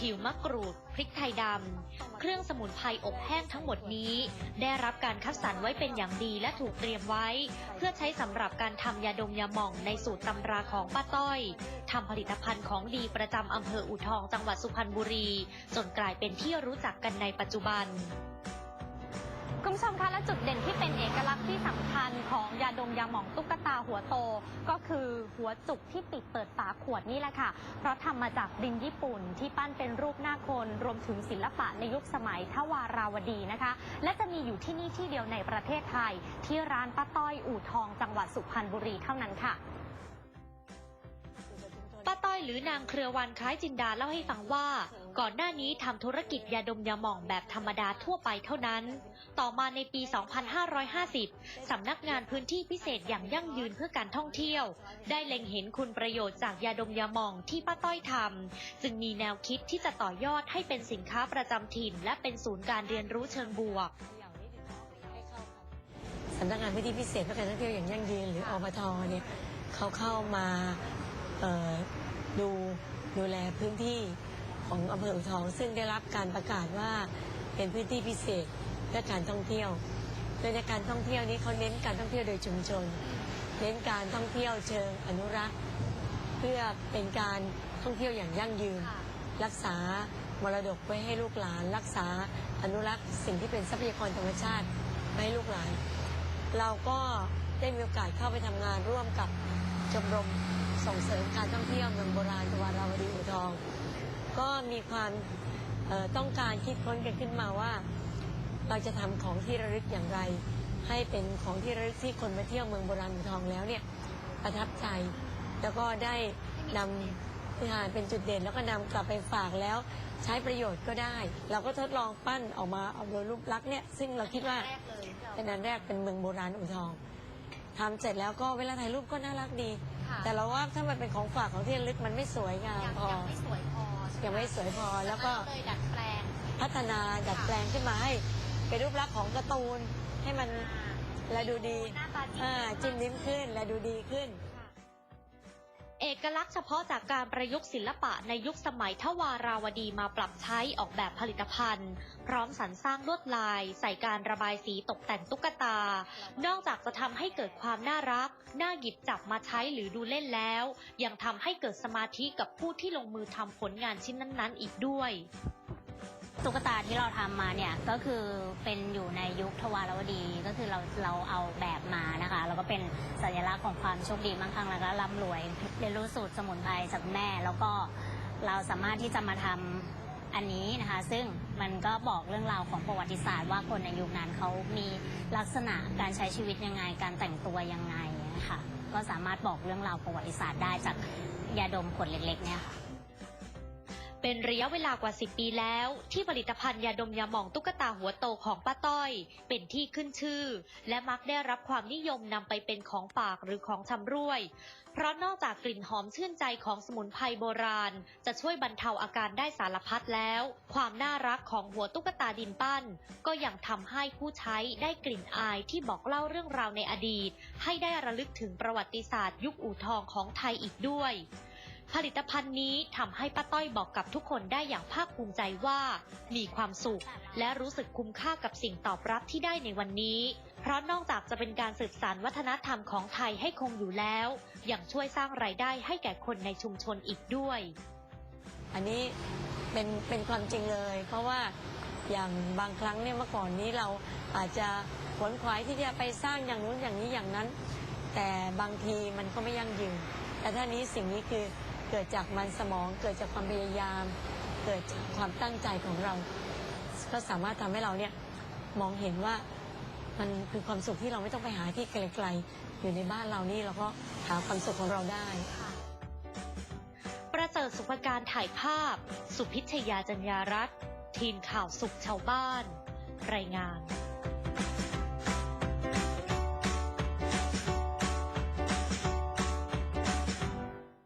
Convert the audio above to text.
ผิวมะกรูด พริกไทยดำ เครื่องสมุนไพรอบแห้งทั้งหมดนี้ ได้รับการคัดสรรไว้เป็นอย่างดีและถูกเตรียมไว้ เพื่อใช้สำหรับการทำยาดมยาหม่องในสูตรตำราของป้าต้อยทำผลิตภัณฑ์ของดีประจำอำเภออูทองจังหวัดสุพรรณบุรี จนกลายเป็นที่รู้จักกันในปัจจุบัน คุณผู้ชมคะและจุดเด่นที่เป็นเอกลักษณ์ที่สำคัญของยาดมยาหม่องตุ๊กตาหัวโต ก็คือหัวจุกที่ปิดเปิดฝาขวดนี่แหละค่ะ เพราะทำมาจากดินญี่ปุ่นที่ปั้นเป็นรูปหน้าคนรวมถึงศิลปะในยุคสมัยทวาราวดีนะคะ และจะมีอยู่ที่นี่ที่เดียวในประเทศไทย ที่ร้านป้าต้อยอู่ทองจังหวัดสุพรรณบุรีเท่านั้นค่ะ ป้าต้อยหรือนางเครือวันคล้ายจินดาเล่าให้ฟังว่า ก่อนหน้านี้ทำธุรกิจยาดมยาหม่องแบบธรรมดาทั่วไปเท่านั้น ต่อมาในปี 2550 สำนักงานพื้นที่พิเศษอย่างยั่งยืนเพื่อการท่องเที่ยว ได้เล็งเห็นคุณประโยชน์จากยาดมยาหม่องที่ป้าต้อยทำจึงมีแนวคิดที่จะต่อยอดให้เป็นสินค้าประจำถิ่น และเป็นศูนย์การเรียนรู้เชิงบวกสำนักงานพื้นที่พิเศษเพื่อการท่องเที่ยวอย่างยั่งยืนหรืออบทเนี่ยเขาเข้ามาดูดูแลพื้นที่ ของอำเภออูทอง ซึ่งได้รับการประกาศว่าเป็นพื้นที่พิเศษเพื่อการท่องเที่ยว โดยในการท่องเที่ยวนี้เขาเน้นการท่องเที่ยวโดยชุมชน เน้นการท่องเที่ยวเชิงอนุรักษ์ เพื่อเป็นการท่องเที่ยวอย่างยั่งยืน รักษามรดกไว้ให้ลูกหลาน รักษาอนุรักษ์ สิ่งที่เป็นทรัพยากรธรรมชาติไว้ให้ลูกหลาน เราก็ได้มีโอกาสเข้าไปทำงานร่วมกับชมรมส่งเสริมการท่องเที่ยวเมืองโบราณจังหวัดราวดีอู่ทอง ก็มีความเอ่อต้องการคิดค้นกันขึ้นมาว่า เราจะทำของที่ระลึกอย่างไร ให้เป็นของที่ระลึกที่คนมาเที่ยวเมืองโบราณอู่ทองแล้วเนี่ยประทับใจ แล้วก็ได้นำที่หารเป็นจุดเด่น แล้วก็นำกลับไปฝากแล้วใช้ประโยชน์ก็ได้ เราก็ทดลองปั้นออกมาเอาโดยรูปลักษณ์เนี่ยซึ่งเราคิดว่าเป็นอันแรกเป็นเมืองโบราณอู่ทองทำเสร็จแล้วก็เวลาถ่ายรูปก็น่ารักดี แต่เราว่าถ้ามันเป็นของฝากของที่ระลึกมันไม่สวยงามพอยังไม่สวยพอใช่ห ยังไม่สวยพอแล้วก็เลยดัดแปลง พัฒนาดัดแปลงขึ้นมาให้เป็นรูปลักษณ์ของการ์ตูนให้มันและดูดีหน้าตาดีอ่าจิ้มลิ้มขึ้นและดูดีขึ้น เอกลักษณ์เฉพาะจากการประยุกต์ศิลปะในยุคสมัยทวาราวดีมาปรับใช้ออกแบบผลิตภัณฑ์ พร้อมสรรสร้างลวดลาย ใส่การระบายสีตกแต่งตุ๊กตา นอกจากจะทำให้เกิดความน่ารัก น่าหยิบจับมาใช้หรือดูเล่นแล้ว ยังทำให้เกิดสมาธิกับผู้ที่ลงมือทำผลงานชิ้นนั้นๆ อีกด้วย ตุ๊กตาที่เราทำมาเนี่ยก็คือเป็นอยู่ในยุคทวารวดีก็คือเราเราเอาแบบมานะคะแล้วก็เป็นสัญลักษณ์ของความโชคดีมั่งคั่งแล้วก็ร่ำรวยเรียนรู้สูตรสมุนไพรจากแม่ แล้วก็เราสามารถที่จะมาทำอันนี้นะคะ ซึ่งมันก็บอกเรื่องราวของประวัติศาสตร์ว่าคนในยุคนั้นเขามีลักษณะการใช้ชีวิตยังไง การแต่งตัวยังไงนะคะก็สามารถบอกเรื่องราวประวัติศาสตร์ได้จากยาดมขวดเล็กๆเนี่ยค่ะ เป็นระยะเวลากว่า 10 ปีแล้ว ที่ผลิตภัณฑ์ยาดมยาหม่องตุ๊กตาหัวโตของป้าต้อย เป็นที่ขึ้นชื่อ และมักได้รับความนิยมนำไปเป็นของฝากหรือของชำร่วย เพราะนอกจากกลิ่นหอมชื่นใจของสมุนไพรโบราณ จะช่วยบรรเทาอาการได้สารพัดแล้ว ความน่ารักของหัวตุ๊กตาดินปั้น ก็ยังทำให้ผู้ใช้ได้กลิ่นอายที่บอกเล่าเรื่องราวในอดีต ให้ได้ระลึกถึงประวัติศาสตร์ ยุคอู่ทองของไทยอีกด้วย ผลิตภัณฑ์นี้ทำให้ป้าต้อยบอกกับทุกคนได้อย่างภาคภูมิใจว่า มีความสุข และรู้สึกคุ้มค่ากับสิ่งตอบรับที่ได้ในวันนี้ เพราะนอกจากจะเป็นการสืบสานวัฒนธรรมของไทยให้คงอยู่แล้ว ยังช่วยสร้างรายได้ให้แก่คนในชุมชนอีกด้วย อันนี้เป็นเป็นความจริงเลย เพราะว่าอย่างบางครั้งเนี่ยเมื่อก่อนนี้เราอาจจะขวนขวายที่จะไปสร้างอย่างนู้นอย่างนี้อย่างนั้น แต่บางทีมันก็ไม่ยั่งยืนแต่ท่านี้สิ่งนี้คือ เกิดจากมันสมอง เกิดจากความพยายาม เกิดจากความตั้งใจของเรา ก็สามารถทำให้เราเนี่ยมองเห็นว่ามันคือความสุขที่เราไม่ต้องไปหาที่ไกลๆ อยู่ในบ้านเรานี่เราก็หาความสุขของเราได้ประเสริฐสุภการถ่ายภาพ สุพิชยาจัญญารัตน์ทีมข่าวสุขชาวบ้าน รายงาน